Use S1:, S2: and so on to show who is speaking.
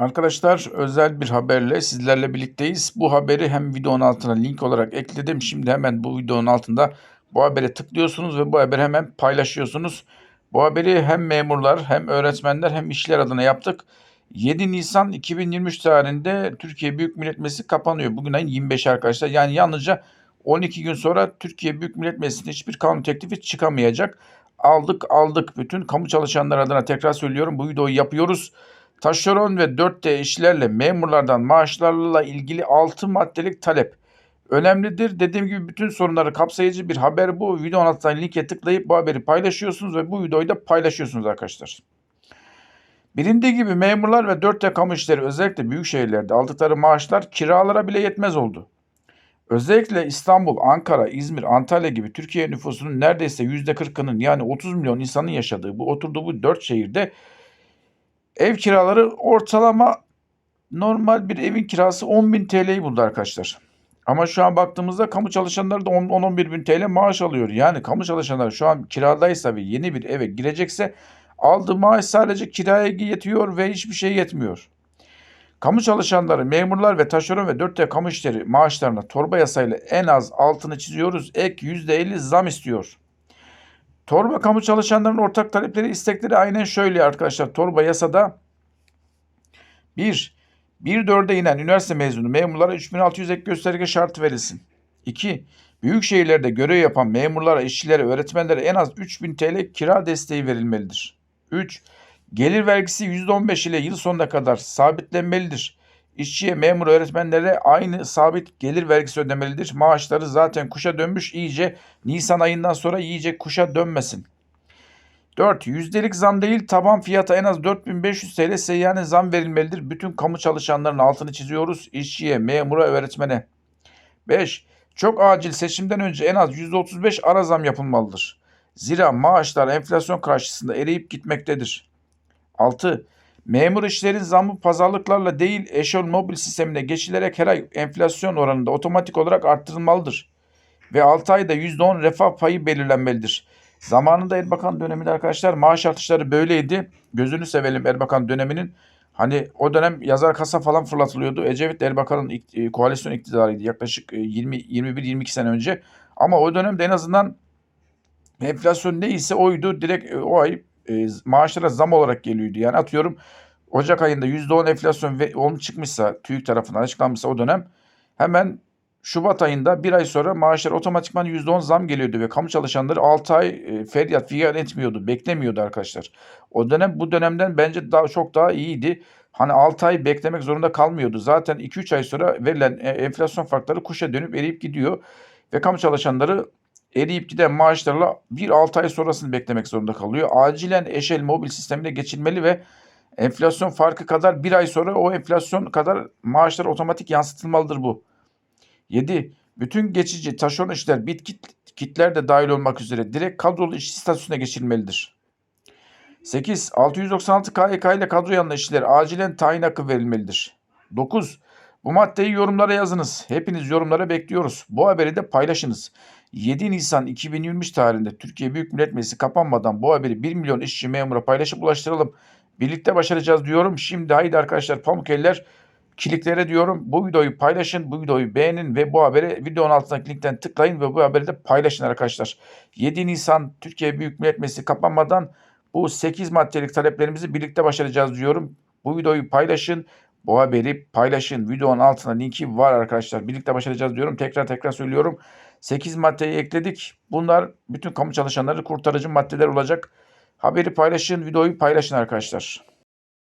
S1: Arkadaşlar özel bir haberle sizlerle birlikteyiz. Bu haberi hem videonun altına link olarak ekledim. Şimdi hemen bu videonun altında bu habere tıklıyorsunuz ve bu haberi hemen paylaşıyorsunuz. Bu haberi hem memurlar hem öğretmenler hem işler adına yaptık. 7 Nisan 2023 tarihinde Türkiye Büyük Millet Meclisi kapanıyor. Bugün ayın 25 arkadaşlar. Yani yalnızca 12 gün sonra Türkiye Büyük Millet Meclisi'nde hiçbir kanun teklifi çıkamayacak. Aldık aldık. Bütün kamu çalışanları adına tekrar söylüyorum bu videoyu yapıyoruz. Taşeron ve 4D işlerle memurlardan maaşlarla ilgili 6 maddelik talep önemlidir. Dediğim gibi bütün sorunları kapsayıcı bir haber bu. Videonun altından linke tıklayıp bu haberi paylaşıyorsunuz ve bu videoyu da paylaşıyorsunuz arkadaşlar. Bilindiği gibi memurlar ve 4D kamu işleri özellikle büyük şehirlerde aldıkları maaşlar kiralara bile yetmez oldu. Özellikle İstanbul, Ankara, İzmir, Antalya gibi Türkiye nüfusunun neredeyse %40'ının yani 30 milyon insanın yaşadığı bu oturduğu bu 4 şehirde Ev kiraları ortalama normal bir evin kirası 10.000 TL'yi buldu arkadaşlar. Ama şu an baktığımızda kamu çalışanları da 10-11 bin TL maaş alıyor. Yani kamu çalışanları şu an kiradaysa ve yeni bir eve girecekse aldığı maaş sadece kiraya yetiyor ve hiçbir şey yetmiyor. Kamu çalışanları, memurlar ve taşeron ve 4T kamu işleri maaşlarına torba yasayla en az altını çiziyoruz. Ek %50 zam istiyor. Torba kamu çalışanlarının ortak talepleri, istekleri aynen şöyle arkadaşlar. Torba yasada 1. 1-4'e inen üniversite mezunu memurlara 3600 ek gösterge şartı verilsin. 2. Büyük şehirlerde görev yapan memurlara, işçilere, öğretmenlere en az 3000 TL kira desteği verilmelidir. 3. Gelir vergisi %15 ile yıl sonuna kadar sabitlenmelidir. İşçiye, memur, öğretmenlere aynı sabit gelir vergisi ödemelidir. Maaşları zaten kuşa dönmüş iyice Nisan ayından sonra iyice kuşa dönmesin. 4. Yüzdelik zam değil taban fiyata en az 4500 TL seyyane zam verilmelidir. Bütün kamu çalışanların altını çiziyoruz. İşçiye, memura, öğretmene. 5. Çok acil seçimden önce en az %35 ara zam yapılmalıdır. Zira maaşlar enflasyon karşısında eriyip gitmektedir. 6. Memur işlerin zammı pazarlıklarla değil eşol mobil sistemine geçilerek her ay enflasyon oranında otomatik olarak arttırılmalıdır. Ve 6 ayda %10 refah payı belirlenmelidir. Zamanında Erbakan döneminde arkadaşlar maaş artışları böyleydi. Gözünü sevelim Erbakan döneminin. Hani o dönem yazar kasa falan fırlatılıyordu. Ecevit Erbakan'ın e, koalisyon iktidarıydı yaklaşık 20 21-22 sene önce. Ama o dönemde en azından enflasyon neyse oydu. Direkt e, o ay e, maaşlara zam olarak geliyordu. Yani atıyorum Ocak ayında %10 enflasyon ve olum çıkmışsa TÜİK tarafından açıklanmışsa o dönem hemen Şubat ayında bir ay sonra maaşlar otomatikman %10 zam geliyordu ve kamu çalışanları 6 ay e, feryat figan etmiyordu, beklemiyordu arkadaşlar. O dönem bu dönemden bence daha çok daha iyiydi. Hani 6 ay beklemek zorunda kalmıyordu. Zaten 2-3 ay sonra verilen e, enflasyon farkları kuşa dönüp eriyip gidiyor. Ve kamu çalışanları eriyip giden maaşlarla bir 6 ay sonrasını beklemek zorunda kalıyor. Acilen eşel mobil sistemine geçilmeli ve enflasyon farkı kadar bir ay sonra o enflasyon kadar maaşlar otomatik yansıtılmalıdır bu. 7. Bütün geçici taşeron işler bit kit, kitler de dahil olmak üzere direkt kadrolu işçi statüsüne geçilmelidir. 8. 696 KYK ile kadro yanlı işçiler acilen tayin hakkı verilmelidir. 9. Bu maddeyi yorumlara yazınız. Hepiniz yorumlara bekliyoruz. Bu haberi de paylaşınız. 7 Nisan 2023 tarihinde Türkiye Büyük Millet Meclisi kapanmadan bu haberi 1 milyon işçi memura paylaşıp ulaştıralım. Birlikte başaracağız diyorum. Şimdi haydi arkadaşlar pamuk eller kiliklere diyorum. Bu videoyu paylaşın, bu videoyu beğenin ve bu haberi videonun altındaki linkten tıklayın ve bu haberi de paylaşın arkadaşlar. 7 Nisan Türkiye Büyük Millet Meclisi kapanmadan bu 8 maddelik taleplerimizi birlikte başaracağız diyorum. Bu videoyu paylaşın. Bu haberi paylaşın. Videonun altında linki var arkadaşlar. Birlikte başaracağız diyorum. Tekrar tekrar söylüyorum. 8 maddeyi ekledik. Bunlar bütün kamu çalışanları kurtarıcı maddeler olacak. Haberi paylaşın, videoyu paylaşın arkadaşlar.